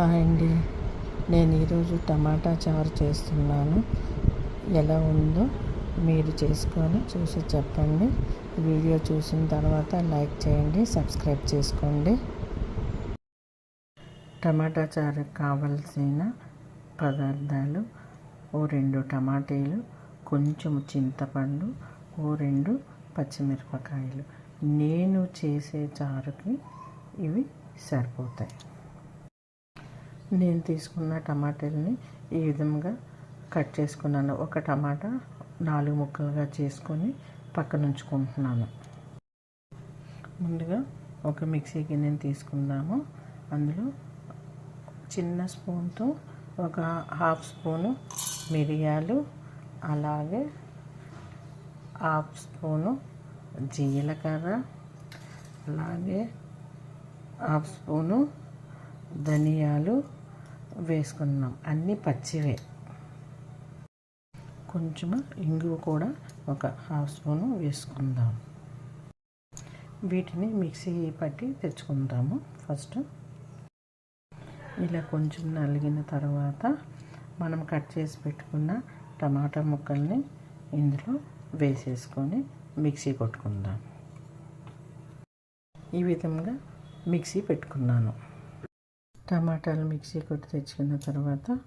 Hi అండి నేను ఈరోజు టమాటా చారు చేస్తున్నాను. ఎలా ఉందో మీరు చేసుకొని చూసి చెప్పండి. వీడియో చూసిన తర్వాత లైక్ చేయండి సబ్స్క్రైబ్ చేసుకోండి. టమాటా చారు కావలసిన పదార్థాలు ఓ రెండు టమాటీలు కొంచెం చింతపండు ఓ రెండు పచ్చిమిరపకాయలు. నేను చేసే చారుకి ఇవి సరిపోతాయి. నేను తీసుకున్న టమాటాలని ఈ విధంగా కట్ చేసుకున్నాను. ఒక టమాటా నాలుగు ముక్కలుగా చేసుకొని పక్కన ఉంచుకుంటున్నాను ముందుగా ఒక మిక్సీ గిన్నెని తీసుకుందాము. అందులో చిన్న స్పూన్తో ఒక హాఫ్ స్పూను మిరియాలు అలాగే హాఫ్ స్పూను జీలకర్ర అలాగే హాఫ్ స్పూను ధనియాలు వేసుకున్నాం. అన్నీ పచ్చివే. కొంచెం ఇంగువ కూడా ఒక హాఫ్ స్పూను వేసుకుందాం. వీటిని మిక్సీ పట్టి తెచ్చుకుందాము ఫస్ట్. ఇలా కొంచెం నలిగిన తర్వాత మనం కట్ చేసి పెట్టుకున్న టమాటా ముక్కల్ని ఇందులో వేసేసుకొని మిక్సీ కొట్టుకుందాం. ఈ విధంగా మిక్సీ పెట్టుకున్నాను. టమాటాలు మిక్సీ కొట్టి తెచ్చుకున్న తర్వాత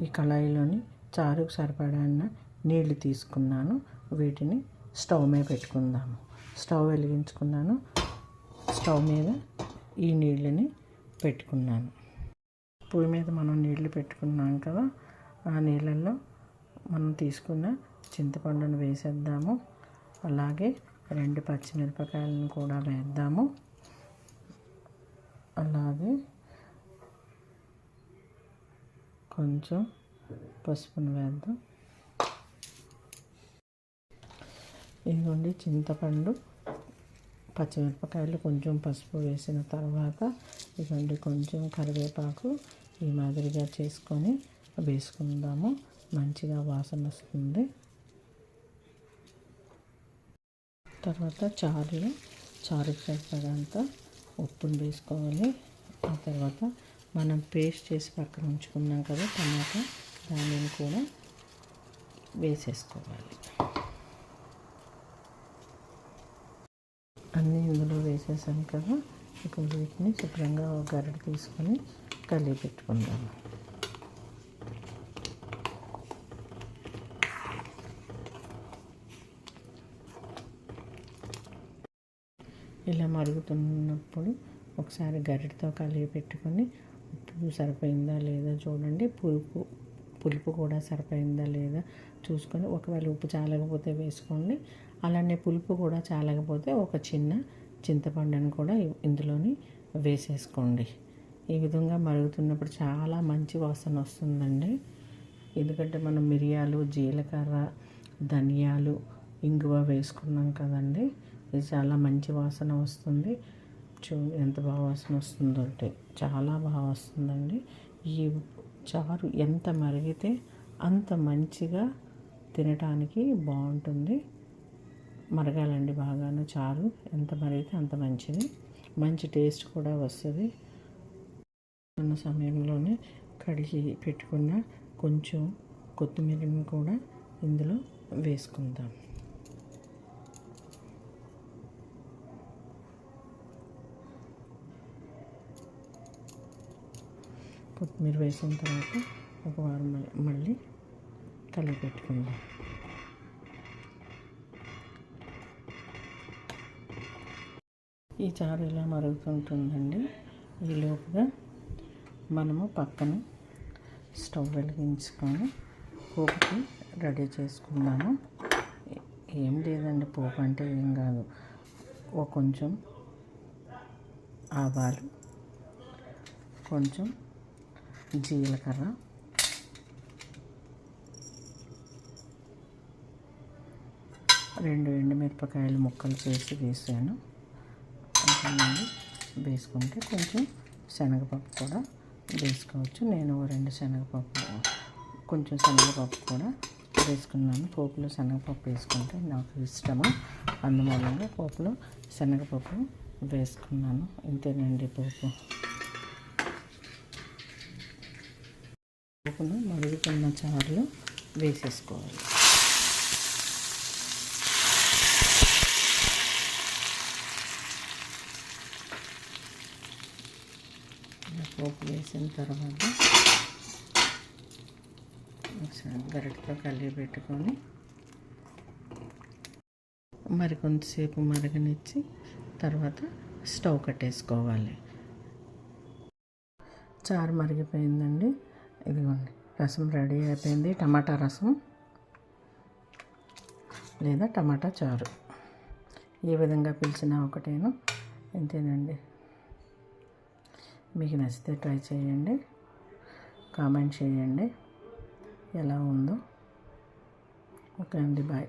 ఈ కళాయిలోని చారుకు సరిపడా నీళ్ళు తీసుకున్నాను. వీటిని స్టవ్ మీద పెట్టుకుందాము. స్టవ్ వెలిగించుకున్నాను. స్టవ్ మీద ఈ నీళ్ళని పెట్టుకున్నాను. పొయ్యి మీద మనం నీళ్ళు పెట్టుకున్నాం కదా ఆ నీళ్ళల్లో మనం తీసుకున్న చింతపండును వేసేద్దాము. అలాగే రెండు పచ్చిమిరపకాయలను కూడా వేద్దాము. అలాగే కొంచెం పసుపును వేద్దాం. ఇదిగోండి చింతపండు పచ్చిమిరపకాయలు కొంచెం పసుపు వేసిన తర్వాత ఇదిగోండి కొంచెం కరివేపాకు ఈ మాదిరిగా చేసుకొని వేసుకుందాము. మంచిగా వాసన వస్తుంది. తర్వాత చారులో చారు సరిపడంత ఉప్పును వేసుకోవాలి. ఆ తర్వాత మనం పేస్ట్ చేసి పక్కన ఉంచుకున్నాం కదా టమాటా దానిని కూడా వేసేసుకోవాలి. అన్నీ ఇందులో వేసేసాం కదా. ఇప్పుడు వీటిని శుభ్రంగా ఒక గరిట తీసుకొని కలిగి పెట్టుకుందాము ఇలా మరుగుతున్నప్పుడు ఒకసారి గరిటతో కలిగి పెట్టుకొని ఉప్పు సరిపోయిందా లేదా చూడండి. పులుపు పులుపు కూడా సరిపోయిందా లేదా చూసుకొని ఒకవేళ ఉప్పు చాలకపోతే వేసుకోండి. అలానే పులుపు కూడా చాలకపోతే ఒక చిన్న చింతపండుని కూడా ఇందులోని వేసేసుకోండి. ఈ విధంగా మరుగుతున్నప్పుడు చాలా మంచి వాసన వస్తుందండి. ఎందుకంటే మనం మిరియాలు జీలకర్ర ధనియాలు ఇంగువ వేసుకున్నాం కదండి. ఇది చాలా మంచి వాసన వస్తుంది. చూ ఎంత బాగా వాసన వస్తుందో అంటే చాలా బాగా వస్తుందండి. ఈ చారు ఎంత మరిగితే అంత మంచిగా తినటానికి బాగుంటుంది. మరగాలండి బాగాను చారు. ఎంత మరిగితే అంత మంచిది. మంచి టేస్ట్ కూడా వస్తుంది. ఉన్న సమయంలోనే కడిగి పెట్టుకున్న కొంచెం కొత్తిమీరని కూడా ఇందులో వేసుకుందాం. కొత్తిమీర వేసిన తర్వాత ఒక వారం మళ్ళీ కలిపి పెట్టుకుందాం. ఈ చారు ఇలా మరుగుతుంటుందండి. ఈ మనము పక్కన స్టవ్ వెలిగించుకొని పోపుకి రెడీ చేసుకుందాము. ఏం లేదండి పోపు అంటే ఏం కాదు. ఒక కొంచెం ఆవాలు కొంచెం జీలకర్ర. రెండు ఎండుమిరపకాయలు ముక్కలు చేసి వేసాను. కొంచెం వేసుకుంటే కొంచెం శనగపప్పు కూడా వేసుకోవచ్చు. నేను రెండు శనగపప్పు కొంచెం శనగపప్పు కూడా వేసుకున్నాను. పోపులో శనగపప్పు వేసుకుంటే నాకు ఇష్టము. అందుమూలంగా పోపులో శనగపప్పు వేసుకున్నాను. ఇంతేనండి పోపు. పోపును మరుగుతున్న చారులో వేసేసుకోవాలి. పోపు వేసిన తర్వాత ఒకసారి గరిటతో కలిగి పెట్టుకొని మరి కొంతసేపు మరగనిచ్చి తర్వాత స్టవ్ కట్టేసుకోవాలి. చారు మరిగిపోయిందండి. ఇదిగోండి రసం రెడీ అయిపోయింది. టమాటా రసం లేదా టమాటా చారు. ఏ విధంగా పిలిచినా ఒకటేను. ఇంతేనండి. మీకు నచ్చితే ట్రై చేయండి. కామెంట్ చేయండి. ఎలా ఉందో. ఓకే అండి బాయ్.